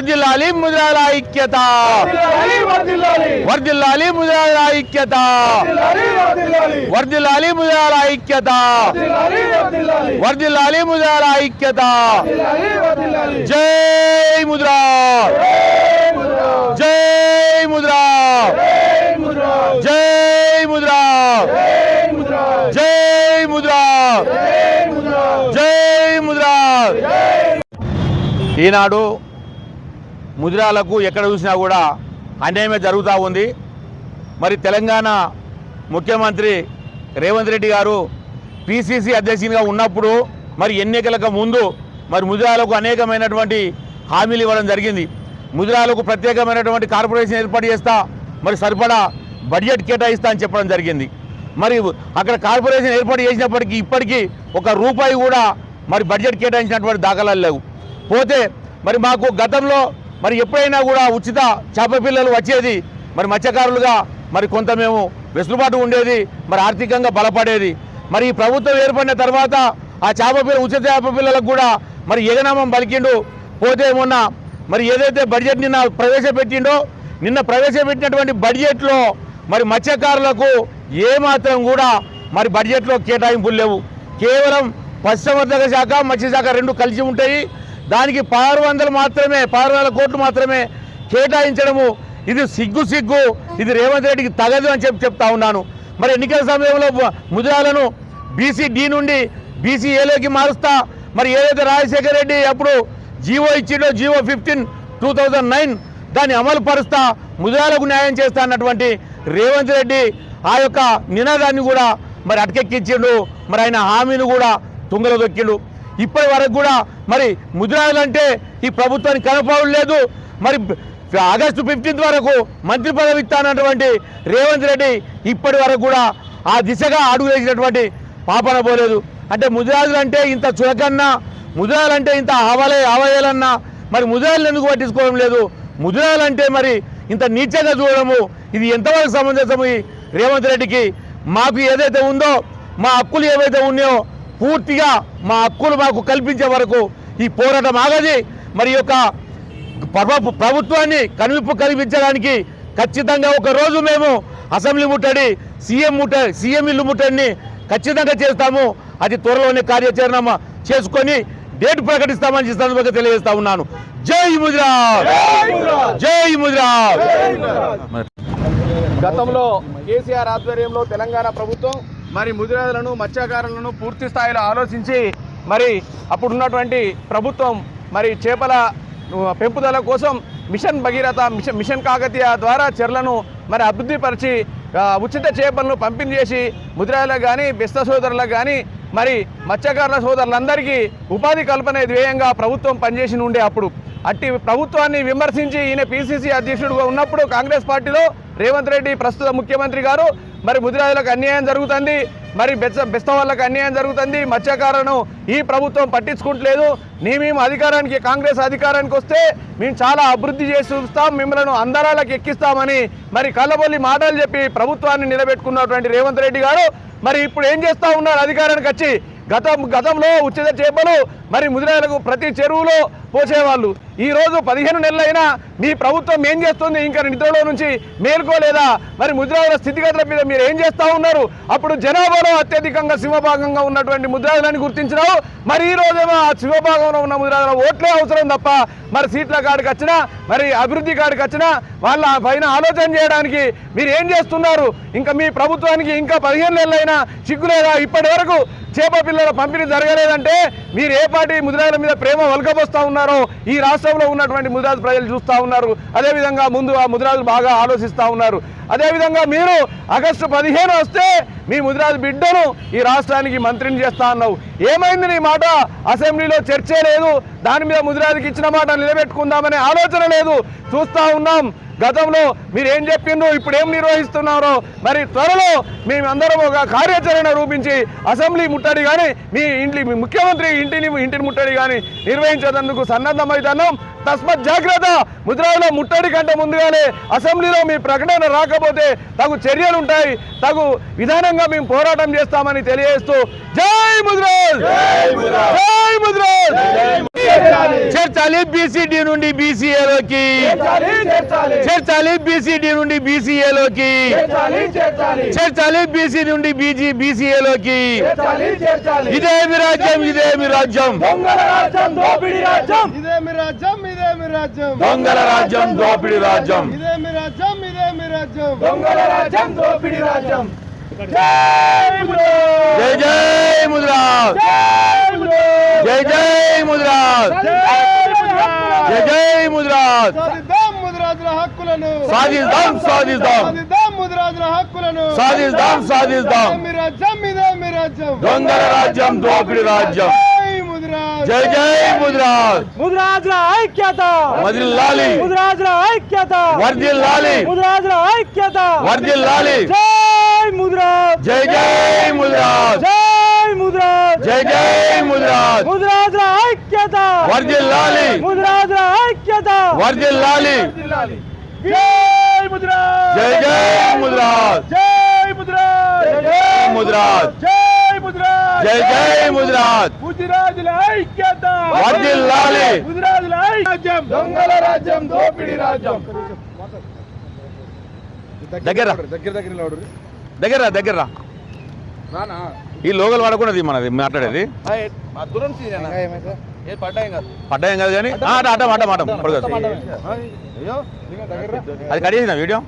వర్దిల్లాలి ముద్రాల ఐక్యత. వర్దిల్లాలి ముద్రాల ఐక్యత. వర్దిల్లాలి ముద్రాల ఐక్యత. వర్దిల్లాలి ముద్రాల ఐక్యత. జై ముద్రా. జై ముద్రా. జై ముద్రా. జై ముద్రా. జై ముద్రా. ఈనాడు ముద్రాలకు ఎక్కడ చూసినా కూడా అన్యాయమే జరుగుతూ ఉంది. మరి తెలంగాణ ముఖ్యమంత్రి రేవంత్ రెడ్డి గారు పిసిసి అధ్యక్షునిగా ఉన్నప్పుడు మరి ఎన్నికలకు ముందు మరి ముద్రాలకు అనేకమైనటువంటి హామీలు ఇవ్వడం జరిగింది. ముద్రాలకు ప్రత్యేకమైనటువంటి కార్పొరేషన్ ఏర్పాటు చేస్తా మరి సరిపడా బడ్జెట్ కేటాయిస్తా అని చెప్పడం జరిగింది. మరి అక్కడ కార్పొరేషన్ ఏర్పాటు చేసినప్పటికీ ఇప్పటికీ ఒక రూపాయి కూడా మరి బడ్జెట్ కేటాయించినటువంటి దాఖలాలు లేవు. పోతే మరి మాకు గతంలో మరి ఎప్పుడైనా కూడా ఉచిత చేప పిల్లలు వచ్చేది మరి మత్స్యకారులుగా మరి కొంత మేము వెసులుబాటు ఉండేది మరి ఆర్థికంగా బలపడేది. మరి ఈ ప్రభుత్వం ఏర్పడిన తర్వాత ఆ చేప పిల్ల ఉచిత చేప పిల్లలకు కూడా మరి ఎగనామం పలికిండు. పోతే మొన్న మరి ఏదైతే బడ్జెట్ నిన్న ప్రవేశపెట్టిండో నిన్న ప్రవేశపెట్టినటువంటి బడ్జెట్లో మరి మత్స్యకారులకు ఏమాత్రం కూడా మరి బడ్జెట్లో కేటాయింపులు లేవు. కేవలం పశుసంవర్ధక శాఖ మత్స్యశాఖ రెండు కలిసి ఉంటాయి. దానికి పదహారు వందలు మాత్రమే పదహారు వేల కోట్లు మాత్రమే కేటాయించడము. ఇది సిగ్గు సిగ్గు. ఇది రేవంత్ రెడ్డికి తగదు అని చెప్పి చెప్తా ఉన్నాను. మరి ఎన్నికల సమయంలో ముద్రాలను బీసీ డి నుండి బీసీ ఏలోకి మారుస్తా. మరి ఏదైతే రాజశేఖర రెడ్డి అప్పుడు GO ఇచ్చిండో GO fifteen two thousand nine దాన్ని అమలు పరుస్తా ముద్రాలకు న్యాయం చేస్తా అన్నటువంటి రేవంత్ రెడ్డి ఆ యొక్క నినాదాన్ని కూడా మరి అటకెక్కించిండు. మరి ఆయన హామీని కూడా తుంగలో దొక్కిండు. ఇప్పటి వరకు కూడా మరి ముద్రాలంటే ఈ ప్రభుత్వానికి కనపడలేదు లేదు. మరి ఆగస్టు ఫిఫ్టీన్త్ వరకు మంత్రి పదవి ఇస్తానటువంటి రేవంత్ రెడ్డి ఇప్పటి వరకు కూడా ఆ దిశగా అడుగు వేసినటువంటి పాపన పోలేదు. అంటే ముద్రాజులు ఇంత చులకన్నా ముద్రాలంటే ఇంత ఆవలే ఆవయాలన్నా మరి ముద్రాలను ఎందుకు పట్టించుకోవడం లేదు? ముద్రాలంటే మరి ఇంత నీచంగా చూడడము ఇది ఎంతవరకు సమంజసము ఈ రేవంత్ రెడ్డికి? మాకు ఏదైతే ఉందో మా హక్కులు ఏవైతే ఉన్నాయో పూర్తిగా మా హక్కులు మాకు కల్పించే వరకు ఈ పోరాటం ఆగది. మరి యొక్క ప్రభు- ప్రభుత్వాన్ని కనువిప్పు కల్పించడానికి ఖచ్చితంగా ఒక రోజు మేము అసెంబ్లీ ముట్టడి సీఎం ముట్ట సీఎం ఇల్లు ముట్టడిని ఖచ్చితంగా చేస్తాము. అది త్వరలోనే కార్యాచరణ చేసుకొని డేట్ ప్రకటిస్తామని సందర్భంగా తెలియజేస్తా ఉన్నాను. జై ముద్రా జై ముద్రా గతంలో కేసీఆర్ ఆధ్వర్యంలో తెలంగాణ ప్రభుత్వం మరి ముదిరాజులను మత్స్యకారులను పూర్తి స్థాయిలో ఆలోచించి మరి అప్పుడున్నటువంటి ప్రభుత్వం మరి చేపల పెంపుదల కోసం mission Bhagiratha mission mission Kakatiya ద్వారా చెర్లను మరి అభివృద్ధిపరిచి ఉచిత చేపలను పంపిణీ చేసి ముదిరాజులకు కానీ బెస్త సోదరులకు కానీ మరి మత్స్యకారుల సోదరులందరికీ ఉపాధి కల్పన ధ్యేయంగా ప్రభుత్వం పనిచేసి ఉండే అప్పుడు. అట్టి ప్రభుత్వాన్ని విమర్శించి ఈయన పీసీసీ అధ్యక్షుడుగా ఉన్నప్పుడు కాంగ్రెస్ పార్టీలో రేవంత్ రెడ్డి ప్రస్తుత ముఖ్యమంత్రి గారు. మరి ముదిరాజులకు అన్యాయం జరుగుతుంది. మరి బెస్త బెస్తం వాళ్ళకి అన్యాయం జరుగుతుంది. మత్స్యకారులను ఈ ప్రభుత్వం పట్టించుకుంటలేదు. నీ మేము అధికారానికి కాంగ్రెస్ అధికారానికి వస్తే మేము చాలా అభివృద్ధి చేసి చూస్తాం. మిమ్మల్ని అందరాలకు ఎక్కిస్తామని మరి కళ్ళబొల్లి మాటలు చెప్పి ప్రభుత్వాన్ని నిలబెట్టుకున్నటువంటి రేవంత్ రెడ్డి గారు. మరి ఇప్పుడు ఏం చేస్తా ఉన్నారు? అధికారానికి వచ్చి గతం గతంలో ఉచిత చేపలు మరి ముదిరాయలకు ప్రతి చెరువులో పోసేవాళ్ళు. ఈరోజు పదిహేను నెలలైనా మీ ప్రభుత్వం ఏం చేస్తుంది? ఇంకా నిద్రలో నుంచి మేల్కోలేదా? మరి ముద్రాల స్థితిగతుల మీద మీరు ఏం చేస్తూ ఉన్నారు? అప్పుడు జనాభాలో అత్యధికంగా సింహభాగంగా ఉన్నటువంటి ముద్రాజులని గుర్తించినావు. మరి ఈ రోజేమో ఆ సింహభాగంలో ఉన్న ముద్రాజుల ఓట్లే అవసరం తప్ప మరి సీట్ల కాడికి వచ్చినా మరి అభివృద్ధి కాడికి వచ్చినా వాళ్ళ పైన ఆలోచన చేయడానికి మీరు ఏం చేస్తున్నారు? ఇంకా మీ ప్రభుత్వానికి ఇంకా పదిహేను నెలలైనా చిక్కులేదా ఇప్పటి వరకు చేప పిల్లల పంపిణీ జరగలేదంటే మీరు ఏ పార్టీ ముద్రాజుల మీద ప్రేమ వలకపోస్తూ ఉన్నారు? ఈ రాష్ట్రంలో ఉన్నటువంటి ముదిరాజు ప్రజలు చూస్తూ ఉన్నారు. అదేవిధంగా ముందు ఆ ముదిరాజులు బాగా ఆలోచిస్తూ ఉన్నారు. అదేవిధంగా మీరు ఆగస్టు పదిహేను వస్తే మీ ముదిరాజు బిడ్డను ఈ రాష్ట్రానికి మంత్రిని చేస్తా అన్నావు. ఏమైంది నీ మాట? అసెంబ్లీలో చర్చే లేదు. దాని మీద ముదిరాజుకి ఇచ్చిన మాట నిలబెట్టుకుందామనే ఆలోచన లేదు. చూస్తా ఉన్నాం. గతంలో మీరు ఏం చెప్పిండ్రు ఇప్పుడు ఏం నిర్వహిస్తున్నారో మరి త్వరలో మేమందరం ఒక కార్యాచరణ రూపించి అసెంబ్లీ ముట్టడి కానీ మీ ఇంటి మీ ముఖ్యమంత్రి ఇంటిని ఇంటిని ముట్టడి కానీ నిర్వహించేందుకు సన్నద్ధమవుతున్నాం తస్మత్ జాగ్రత్త ముద్రాలో ముట్టడి కంటే ముందుగానే అసెంబ్లీలో మీ ప్రకటన రాకపోతే తగు చర్యలు ఉంటాయి తగు విధానంగా మేము పోరాటం చేస్తామని తెలియజేస్తూ జై ముద్రాజ్ జై ముద్రాజ్ చేర్చాలి బీసీడీ నుండి బీసీఏలోకి చేర్చాలి చేర్చాలి. చేర్చాలి బీసీడీ నుండి బీసీఏలోకి చేర్చాలి చేర్చాలి. చేర్చాలి బీసీ నుండి బీజీ బీసీఏలోకి చేర్చాలి చేర్చాలి. ఇదేమి రాజ్యం ఇదేమి రాజ్యం. దొంగల రాజ్యం దోపిడీ రాజ్యం. ఇదేమి రాజ్యం ఇదేమి రాజ్యం. దొంగల రాజ్యం దోపిడి రాజ్యం. ఇదేమి రాజ్యం ఇదేమి రాజ్యం. దొంగల రాజ్యం దోపిడీ రాజ్యం. జై బులో! జై జై ముద్రాజ్ జై! జై ముద్రాజ్ జై జై ముద్రాజ్ హక్కులను సాధిద్దాం సాధిద్దాం సాధిద్దాం ముదిరాజుల హక్కులను సాధిద్దాం సాధిద్దాం ఇదేమి రాజ్యం ఇదేమి రాజ్యం దొంగల రాజ్యం దోపిడి రాజ్యం జై జై ముద్రాజ్ ముదిరాజుల ఐక్యత వదిల్లాలి ముదిరాజుల ఐక్యత వర్దిల్లాలి ముదిరాజుల ఐక్యత వర్దిల్లాలి జై ముదిరాజ్ జై జై ముదిరాజ్ జై జై ముద్రాజ్ ముదిరాజుల ఐక్యత వర్దిల్లాలి ముదిరాజుల ఐక్యత వర్దిల్లాలి జిల్లాలి. జై ముద్రాజ్ జై జై ముద్రాజ్ జై ముద్రాజ్ జై జై ముద్రాజ్ జై ముద్రాజ్ జై జై ముద్రాజ్ ముదిరాజుల ఐక్యత వర్ధిల్లాలి. ముదిరాజుల ఐక్యం దొంగల రాజ్యం దోపిడీ రాజ్యం దగ్గర రా. దగ్గర దగ్గర లోడు దగ్గర రా, దగ్గర రా. నానా ఈ లోగల్ వాడకున్నది మనది మాట్లాడేది పడ్డాయి కాదు కానీ ఆ, అట అట మాట మాట పొడగదు అయ్యో అది కడిగేసిన వీడియో